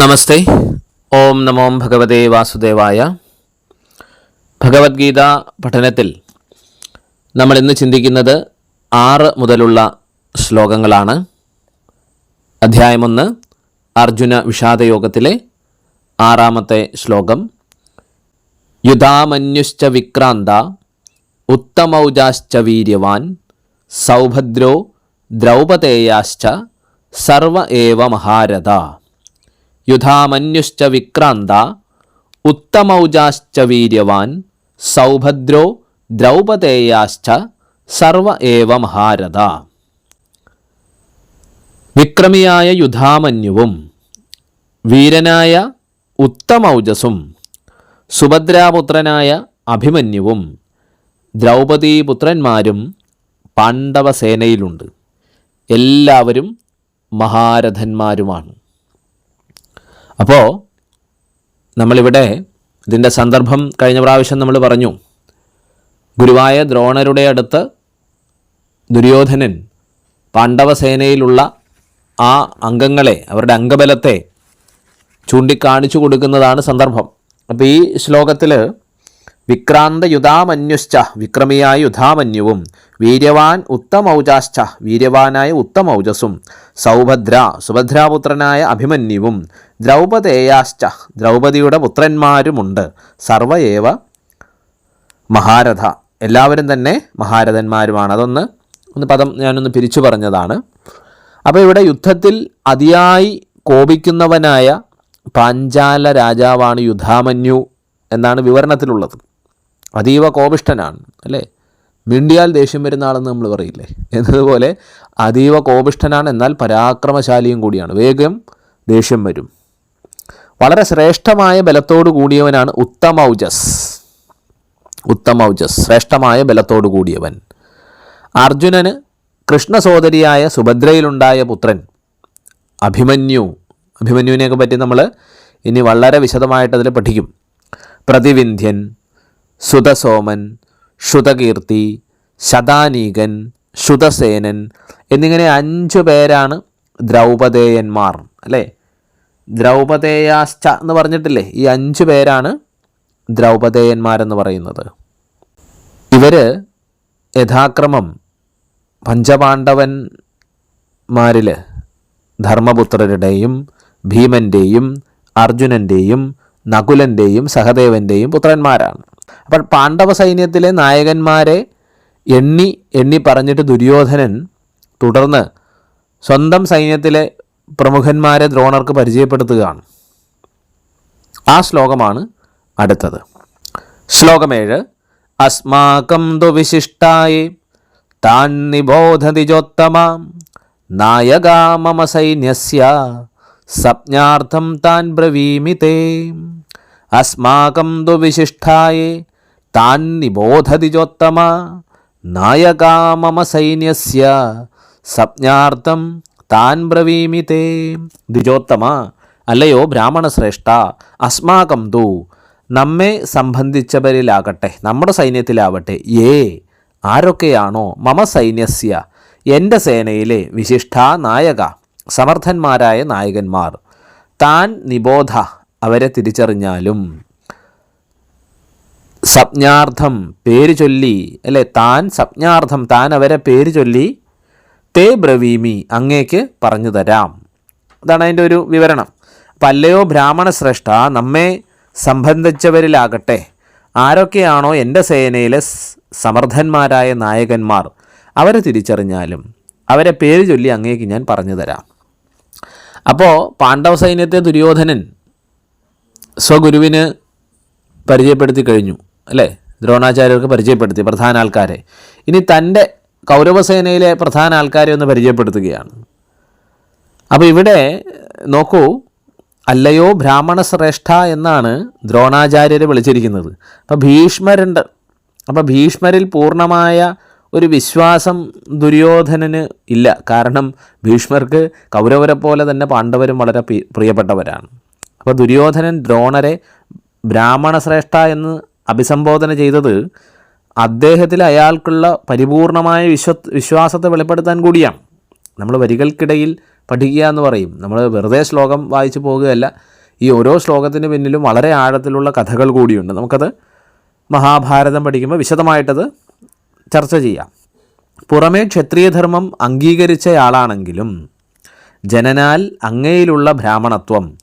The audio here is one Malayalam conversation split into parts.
നമസ്തേ. ഓം നമോ ഭഗവതേ വാസുദേവായ. ഭഗവത്ഗീത പഠനത്തിൽ നമ്മൾ ഇന്ന് ചിന്തിക്കുന്നത് ആറ് മുതലുള്ള ശ്ലോകങ്ങളാണ്. അധ്യായം ഒന്ന് അർജുന വിഷാദയോഗത്തിലെ ആറാമത്തെ ശ്ലോകം. യുധാമന്യുശ്ച വിക്രാന്ത ഉത്തമൗജാശ്ച വീര്യവാൻ സൗഭദ്രോ ദ്രൗപദേയാശ്ച സർവ ഏവ മഹാരഥ. യുധാമന്യുശ്ച വിക്രാന്ത ഉത്തമൗജാശ്ച വീര്യവാൻ സൗഭദ്രോ ദ്രൗപദേയാശ്ച സർവ ഏവ മഹാരഥ. വിക്രമിയായ യുധാമന്യുവും വീരനായ ഉത്തമൗജസും സുഭദ്രാപുത്രനായ അഭിമന്യുവും ദ്രൗപദീപുത്രന്മാരും പാണ്ഡവസേനയിലുണ്ട്. എല്ലാവരും മഹാരഥന്മാരുമാണ്. അപ്പോൾ നമ്മളിവിടെ ഇതിന്റെ സന്ദർഭം കഴിഞ്ഞ പ്രാവശ്യം നമ്മൾ പറഞ്ഞു. ഗുരുവായ ദ്രോണരുടെ അടുത്ത് ദുര്യോധനൻ പാണ്ഡവസേനയിലുള്ള ആ അംഗങ്ങളെ അവരുടെ അംഗബലത്തെ ചൂണ്ടിക്കാണിച്ചു കൊടുക്കുന്നതാണ് സന്ദർഭം. അപ്പോൾ ഈ ശ്ലോകത്തിൽ വിക്രാന്ത യുധാമന്യുശ്ച വിക്രമിയായ യുധാമന്യുവും വീര്യവാൻ ഉത്തമൗജാശ്ച വീര്യവാനായ ഉത്തമൗജസും. സൗഭദ്ര സുഭദ്രാപുത്രനായ അഭിമന്യുവും. ദ്രൗപദേയാശ്ച ദ്രൗപദിയുടെ പുത്രന്മാരുമുണ്ട്. സർവയേവ മഹാരഥ. എല്ലാവരും തന്നെ മഹാരഥന്മാരുമാണ്. അതൊന്ന് ഒന്ന് പദം ഞാനൊന്ന് പിരിച്ചു പറഞ്ഞതാണ്. അപ്പോൾ ഇവിടെ യുദ്ധത്തിൽ അതിയായി കോപിക്കുന്നവനായ പാഞ്ചാല രാജാവാണ് യുധാമന്യു എന്നാണ് വിവരണത്തിലുള്ളത്. അതീവ കോപിഷ്ടനാണ് അല്ലേ? മിണ്ടിയാൽ ദേഷ്യം വരുന്ന ആളെന്ന് നമ്മൾ പറയില്ലേ? എന്നതുപോലെ അതീവ കോപിഷ്ഠനാണ് എന്നാൽ പരാക്രമശാലിയും കൂടിയാണ്. വേഗം ദേഷ്യം വരും. വളരെ ശ്രേഷ്ഠമായ ബലത്തോടു കൂടിയവനാണ് ഉത്തമൗജസ് ഉത്തമൗജസ് ശ്രേഷ്ഠമായ ബലത്തോടു കൂടിയവൻ. അർജുനന് കൃഷ്ണസോദരിയായ സുഭദ്രയിലുണ്ടായ പുത്രൻ അഭിമന്യു. അഭിമന്യുവിനെയൊക്കെ പറ്റി നമ്മൾ ഇനി വളരെ വിശദമായിട്ട് അതിൽ പഠിക്കും. പ്രതിവിന്ധ്യൻ സുതസോമൻ ശ്രുതകീർത്തി ശതാനീകൻ ശുതസേനൻ എന്നിങ്ങനെ അഞ്ചു പേരാണ് ദ്രൗപദേയന്മാർ അല്ലേ? ദ്രൗപദേയാശ്ച എന്ന് പറഞ്ഞിട്ടില്ലേ? ഈ അഞ്ചു പേരാണ് ദ്രൗപദേയന്മാരെന്ന് പറയുന്നത്. ഇവർ യഥാക്രമം പഞ്ചപാണ്ഡവന്മാരിൽ ധർമ്മപുത്രരുടെയും ഭീമന്റെയും അർജുനന്റെയും നകുലന്റെയും സഹദേവന്റെയും പുത്രന്മാരാണ്. അപ്പോൾ പാണ്ഡവ സൈന്യത്തിലെ നായകന്മാരെ എണ്ണി എണ്ണി പറഞ്ഞിട്ട് ദുര്യോധനൻ തുടർന്ന് സ്വന്തം സൈന്യത്തിലെ പ്രമുഖന്മാരെ ദ്രോണർക്ക് പരിചയപ്പെടുത്തുകയാണ്. ആ ശ്ലോകമാണ് അടുത്തത്. ശ്ലോകമേഴ് അസ്മാക്കം തു വിശിഷ്ടായി താൻ നിബോധതിജോത്തമാം നായകാമമ സൈന്യസ്യ സപ്ഞാർത്ഥം താൻ ബ്രവീമി തേ. അസ്മാകം തു വിശിഷ്ടായി താൻ നിബോധതിജോത്തമ നായകാ മമ സൈന്യസ്യ സംജ്ഞാർത്ഥം താൻ ബ്രവീമി തേ. ദ്വിജോത്തമ അല്ലയോ ബ്രാഹ്മണശ്രേഷ്ഠ അസ്മാകം തു നമ്മെ സംബന്ധിച്ചവരിലാകട്ടെ നമ്മുടെ സൈന്യത്തിലാവട്ടെ ഏ ആരൊക്കെയാണോ മമ സൈന്യസ്യ എന്റെ സേനയിലെ വിശിഷ്ട നായക സമർത്ഥന്മാരായ നായകന്മാർ. താൻ നിബോധ അവരെ തിരിച്ചറിഞ്ഞാലും സംജ്ഞാർത്ഥം പേര് ചൊല്ലി അല്ലെ? താൻ സംജ്ഞാർത്ഥം താൻ അവരെ പേര് ചൊല്ലി തേ ബ്രവീമി അങ്ങേക്ക് പറഞ്ഞു തരാം. അതാണ് അതിന്റെ ഒരു വിവരണം. അപ്പം അല്ലയോ ബ്രാഹ്മണ ശ്രേഷ്ഠ നമ്മെ സംബന്ധിച്ചവരിലാകട്ടെ ആരൊക്കെയാണോ എന്റെ സേനയിലെ സമർത്ഥന്മാരായ നായകന്മാർ അവരെ തിരിച്ചറിഞ്ഞാലും അവരെ പേര് ചൊല്ലി അങ്ങേക്ക് ഞാൻ പറഞ്ഞു തരാം. അപ്പോൾ പാണ്ഡവ സൈന്യത്തെ ദുര്യോധനൻ സ്വഗുരുവിന് പരിചയപ്പെടുത്തി കഴിഞ്ഞു. അല്ലേ? ദ്രോണാചാര്യർക്ക് പരിചയപ്പെടുത്തി പ്രധാന ആൾക്കാരെ. ഇനി തന്റെ കൗരവസേനയിലെ പ്രധാന ആൾക്കാരെ ഒന്ന് പരിചയപ്പെടുത്തുകയാണ്. അപ്പോൾ ഇവിടെ നോക്കൂ അല്ലയോ ബ്രാഹ്മണ ശ്രേഷ്ഠ എന്നാണ് ദ്രോണാചാര്യരെ വിളിച്ചിരിക്കുന്നത്. അപ്പോൾ ഭീഷ്മരുണ്ട്. അപ്പോൾ ഭീഷ്മരിൽ പൂർണമായ ഒരു വിശ്വാസം ദുര്യോധനന് ഇല്ല. കാരണം ഭീഷ്മർക്ക് കൗരവരെ പോലെ തന്നെ പാണ്ഡവരും വളരെ പ്രിയപ്പെട്ടവരാണ്. അപ്പോൾ ദുര്യോധനൻ ദ്രോണരെ ബ്രാഹ്മണ ശ്രേഷ്ഠ എന്ന് അഭിസംബോധന ചെയ്തത് അദ്ദേഹത്തിൽ അയാൾക്കുള്ള പരിപൂർണമായ വിശ്വ വിശ്വാസത്തെ വെളിപ്പെടുത്താൻ കൂടിയാണ്. നമ്മൾ വരികൾക്കിടയിൽ പഠിക്കുക എന്ന് പറയും. നമ്മൾ വെറുതെ ശ്ലോകം വായിച്ചു പോകുകയല്ല. ഈ ഓരോ ശ്ലോകത്തിന് പിന്നിലും വളരെ ആഴത്തിലുള്ള കഥകൾ കൂടിയുണ്ട്. നമുക്കത് മഹാഭാരതം പഠിക്കുമ്പോൾ വിശദമായിട്ടത് ചർച്ച ചെയ്യാം. പുറമേ ക്ഷത്രിയധർമ്മം അംഗീകരിച്ചയാളാണെങ്കിലും ജനനാൽ അങ്ങയിലുള്ള ബ്രാഹ്മണത്വം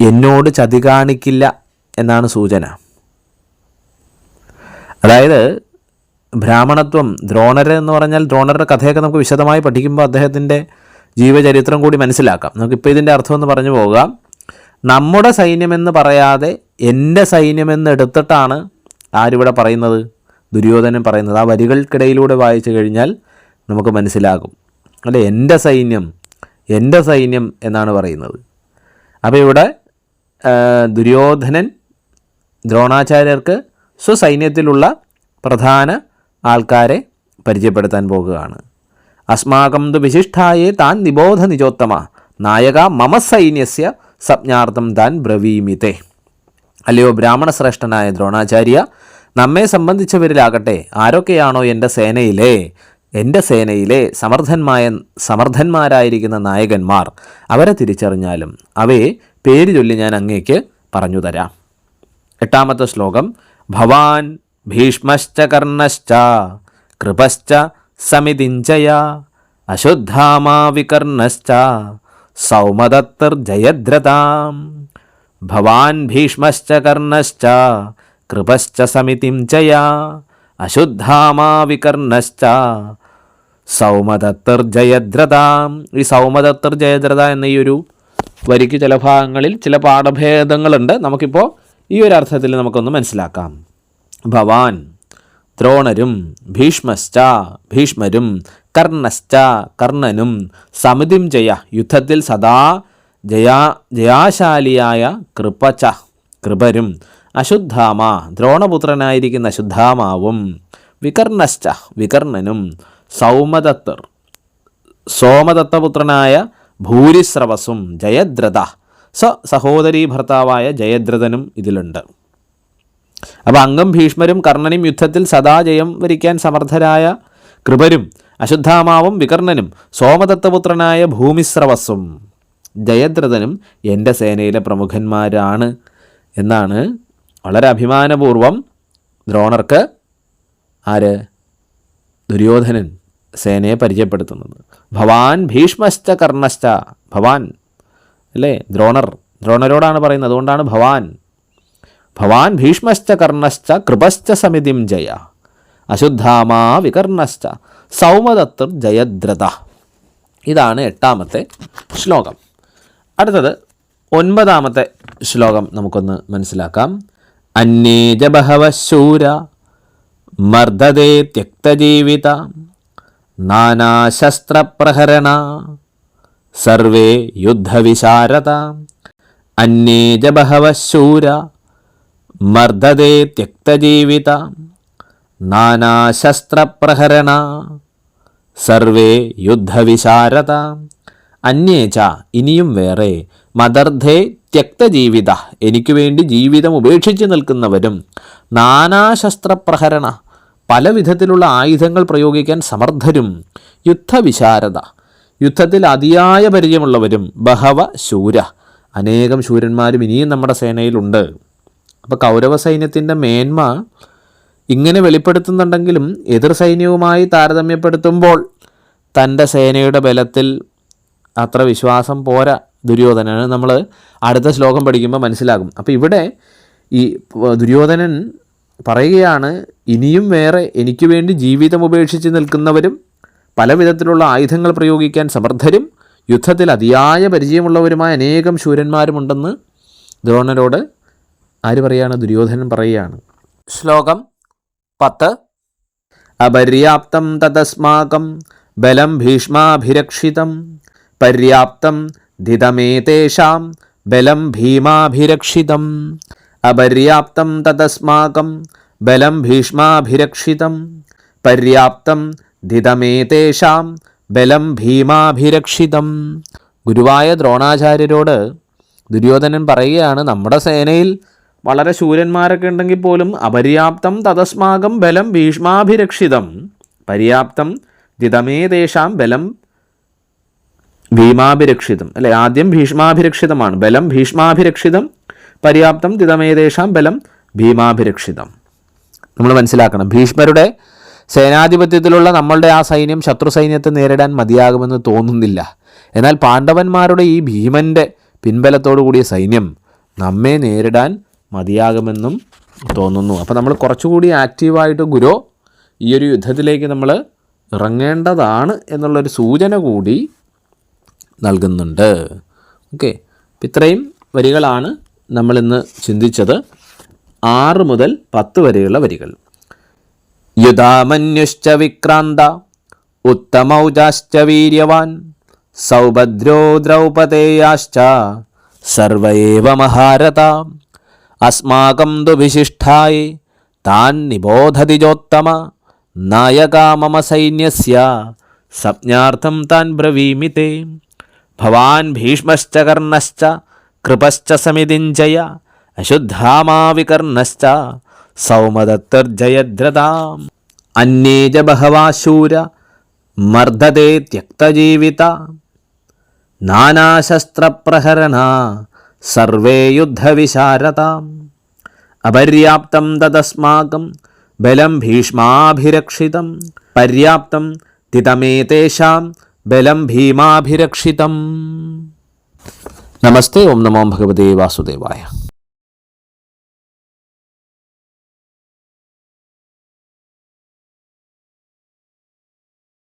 എന്നോട് ചതി കാണിക്കില്ല എന്നാണ് സൂചന. അതായത് ബ്രാഹ്മണത്വം ദ്രോണർ എന്ന് പറഞ്ഞാൽ ദ്രോണരുടെ കഥയൊക്കെ നമുക്ക് വിശദമായി പഠിക്കുമ്പോൾ അദ്ദേഹത്തിന്റെ ജീവചരിത്രം കൂടി മനസ്സിലാക്കാം. നമുക്കിപ്പോൾ ഇതിന്റെ അർത്ഥം എന്ന് പറഞ്ഞു പോകാം. നമ്മുടെ സൈന്യമെന്ന് പറയാതെ എന്റെ സൈന്യമെന്ന് എടുത്തിട്ടാണ് ആരിവിടെ പറയുന്നത്? ദുര്യോധനൻ പറയുന്നത്. ആ വരികൾക്കിടയിലൂടെ വായിച്ചു കഴിഞ്ഞാൽ നമുക്ക് മനസ്സിലാകും. അല്ലെ എന്റെ സൈന്യം എന്റെ സൈന്യം എന്നാണ് പറയുന്നത്. അപ്പോൾ ഇവിടെ ദുര്യോധനൻ ദ്രോണാചാര്യർക്ക് സ്വസൈന്യത്തിലുള്ള പ്രധാന ആൾക്കാരെ പരിചയപ്പെടുത്താൻ പോകുകയാണ്. അസ്മാകം തു വിശിഷ്ടായേ താൻ നിബോധ നിജോത്തമ നായക മമ സൈന്യസ്യ സംജ്ഞാർത്ഥം താൻ ബ്രവീമിതേ. അല്ലയോ ബ്രാഹ്മണ ശ്രേഷ്ഠനായ ദ്രോണാചാര്യ നമ്മെ സംബന്ധിച്ചവരിലാകട്ടെ ആരൊക്കെയാണോ എന്റെ സേനയിലെ എന്റെ സേനയിലെ സമർത്ഥന്മായ സമർത്ഥന്മാരായിരിക്കുന്ന നായകന്മാർ അവരെ തിരിച്ചറിഞ്ഞാലും അവയെ പേര് ചൊല്ലി ഞാൻ അങ്ങേക്ക് പറഞ്ഞു തരാം. എട്ടാമത്തെ ശ്ലോകം ഭവാൻ ഭീഷ്മശ്ച കർണശ്ച കൃപശ്ച സമിതിഞ്ചയ അശുദ്ധാമാ വികർണശ്ച സൗമദത്തർജയദ്രതാം ഭവാൻ ഭീഷ്മശ്ച കർണശ്ച കൃപശ്ച സമിതിം ചയ അശുദ്ധാമാ വികർണശ്ച സൗമദത്തർ ജയദ്രതാം ഈ സൗമദത്തർ ജയദ്രത എന്ന ഈ ഒരു വരിക്ക് ചില ഭാഗങ്ങളിൽ ചില പാഠഭേദങ്ങളുണ്ട്. നമുക്കിപ്പോൾ ഈ ഒരു അർത്ഥത്തിൽ നമുക്കൊന്ന് മനസ്സിലാക്കാം. ഭവാൻ ദ്രോണരും ഭീഷ്മശ്ച ഭീഷ്മരും കർണശ്ച കർണനും സമിതിം ജയ യുദ്ധത്തിൽ സദാ ജയാ ജയാശാലിയായ കൃപച കൃപരും അശുദ്ധാമ ദ്രോണപുത്രനായിരിക്കുന്ന അശുദ്ധാമാവും വികർണശ്ച വികർണനും സൗമദത്തർ സോമദത്തപുത്രനായ ഭൂരിസ്രവസും ജയദ്രഥ സ സഹോദരീ ഭർത്താവായ ജയദ്രഥനും ഇതിലുണ്ട്. അപ്പോൾ അംഗം ഭീഷ്മരും കർണനും യുദ്ധത്തിൽ സദാ ജയം വരിക്കാൻ സമർത്ഥരായ കൃപരും അശുദ്ധാമാവും വികർണനും സോമദത്തപുത്രനായ ഭൂമിസ്രവസ്സും ജയദ്രഥനും എന്റെ സേനയിലെ പ്രമുഖന്മാരാണ് എന്നാണ് വളരെ അഭിമാനപൂർവം ദ്രോണർക്ക് ആര്? ദുര്യോധനൻ സേനയെ പരിചയപ്പെടുത്തുന്നത്. ഭവാൻ ഭീഷ്മശ്ച കർണശ്ച. ഭവാൻ അല്ലേ? ദ്രോണർ. ദ്രോണരോടാണ് പറയുന്നത്. അതുകൊണ്ടാണ് ഭവാൻ. ഭവാൻ ഭീഷ്മശ്ച കർണശ്ച കൃപശ്ച സമിതിം ജയ. അശുദ്ധാമാ വികർണശ്ച സൗമദത്തർ ജയദ്രത ഇതാണ് എട്ടാമത്തെ ശ്ലോകം. അടുത്തത് ഒൻപതാമത്തെ ശ്ലോകം നമുക്കൊന്ന് മനസ്സിലാക്കാം. അന്യേജ ബഹവ ശൂര മർദ്ദതേ ത്യക്തജീവിത നാനാശസ്ത്രപ്രഹരണ സർവേ യുദ്ധവിശാരത അന്യേജ ബഹവ ശൂര മർദ്ദതേ ത്യക്തജീവിത. നാനാശസ്ത്രപ്രഹരണ. സർവേ യുദ്ധവിശാരത അന്യേച്ച ഇനിയും വേറെ. മദർദ്ധേ ത്യക്തജീവിത. എനിക്ക് വേണ്ടി ജീവിതം ഉപേക്ഷിച്ച് നിൽക്കുന്നവരും നാനാശസ്ത്രപ്രഹരണ. പല വിധത്തിലുള്ള ആയുധങ്ങൾ പ്രയോഗിക്കാൻ സമർത്ഥരും. യുദ്ധവിശാരത യുദ്ധത്തിൽ അതിയായ പരിചയമുള്ളവരും ബഹവ ശൂര. അനേകം ശൂരന്മാരും ഇനിയും നമ്മുടെ സേനയിലുണ്ട്. അപ്പോൾ കൗരവ സൈന്യത്തിന്റെ മേന്മ ഇങ്ങനെ വെളിപ്പെടുത്തുന്നുണ്ടെങ്കിലും എതിർ സൈന്യവുമായി താരതമ്യപ്പെടുത്തുമ്പോൾ തന്റെ സേനയുടെ ബലത്തിൽ അത്ര വിശ്വാസം പോരാ ദുര്യോധനന്. നമ്മൾ അടുത്ത ശ്ലോകം പഠിക്കുമ്പോൾ മനസ്സിലാകും. അപ്പോൾ ഇവിടെ ഈ ദുര്യോധനൻ പറയുകയാണ് ഇനിയും വേറെ എനിക്ക് വേണ്ടി ജീവിതം ഉപേക്ഷിച്ച് നിൽക്കുന്നവരും പല വിധത്തിലുള്ള ആയുധങ്ങൾ പ്രയോഗിക്കാൻ സമർത്ഥരും യുദ്ധത്തിൽ അതിയായ പരിചയമുള്ളവരുമായ അനേകം ശൂരന്മാരുമുണ്ടെന്ന് ദ്രോണരോട് ആര് പറയാണ് ദുര്യോധനൻ പറയുകയാണ്. ശ്ലോകം പത്ത്. അപര്യാപ്തം തതസ്മാകം ബലം ഭീഷ്മാഭിരക്ഷിതം. പര്യാപ്തം ധിതമേതേഷാം ബലം ഭീമാഭിരക്ഷിതം. അപര്യാപ്തം തതസ്മാകം ബലം ഭീഷ്മാഭിരക്ഷിതം. പര്യാപ്തം ധിതമേതേഷാം ബലം ഭീമാഭിരക്ഷിതം. ഗുരുവായ ദ്രോണാചാര്യരോട് ദുര്യോധനൻ പറയുകയാണ് നമ്മുടെ സേനയിൽ വളരെ ശൂരന്മാരൊക്കെ ഉണ്ടെങ്കിൽ പോലും അപര്യാപ്തം തതസ്മാകം ബലം ഭീഷ്മാഭിരക്ഷിതം. പര്യാപ്തം ധിതമേതേഷാം ബലം ഭീമാഭിരക്ഷിതം. അല്ലെ? ആദ്യം ഭീഷ്മാഭിരക്ഷിതമാണ്. ബലം ഭീഷ്മാഭിരക്ഷിതം പര്യാപ്തം ദിതമേതേഷാം ബലം ഭീമാഭിരക്ഷിതം. നമ്മൾ മനസ്സിലാക്കണം ഭീഷ്മരുടെ സേനാധിപത്യത്തിലുള്ള നമ്മളുടെ ആ സൈന്യം ശത്രു സൈന്യത്തെ നേരിടാൻ മതിയാകുമെന്ന് തോന്നുന്നില്ല. എന്നാൽ പാണ്ഡവന്മാരുടെ ഈ ഭീമന്റെ പിൻബലത്തോടു കൂടിയ സൈന്യം നമ്മെ നേരിടാൻ മതിയാകുമെന്നും തോന്നുന്നു. അപ്പോൾ നമ്മൾ കുറച്ചുകൂടി ആക്റ്റീവായിട്ട് ഗുരു ഈ ഒരു യുദ്ധത്തിലേക്ക് നമ്മൾ ഇറങ്ങേണ്ടതാണ് എന്നുള്ളൊരു സൂചന കൂടി നൽകുന്നുണ്ട്. ഓക്കെ. ഇത്രയും വരികളാണ് നമ്മളിന്ന് ചിന്തിച്ചത്. ആറ് മുതൽ പത്ത് വരെയുള്ള വരികൾ. യുധാമന്യുശ്ച വിക്രാന്ത ഉത്തമൗജാശ്ച വീര്യവാൻ സൗഭദ്രോ ദ്രൗപദേയാശ്ച സർവ ഏവ മഹാരഥ. അസ്മാകം തു വിശിഷ്ടായി താൻ നിബോധതി ചോത്തമ നായകാ മമ സൈന്യസ്യ സംജ്ഞാർത്ഥം താൻ ബ്രവീമി തേ ഭവാൻ ഭീഷ്മശ്ച കർണശ്ച കൃപശ്ച സമിതിഞ്ജയ അശുദ്ധാമാവികർണശ്ച സൗമദത്തർജയദ്രതാം ജയദ്രതാം അന്യേജ ബഹവാശൂര മർദ്ദതേ ത്യക്തജീവിത. നാനാശസ്ത്രപ്രഹരണ സർവേ യുദ്ധവിശാരതാം അപര്യാപ്തം തദസ്മാകം ബലം ഭീഷ്മാഭിരക്ഷിതം. പര്യാപ്തം തിതമേതേഷാം ബലം ഭീമാഭിരക്ഷിതം. നമസ്തേ ഓം നമോ ഭഗവതേ വാസുദേവായ.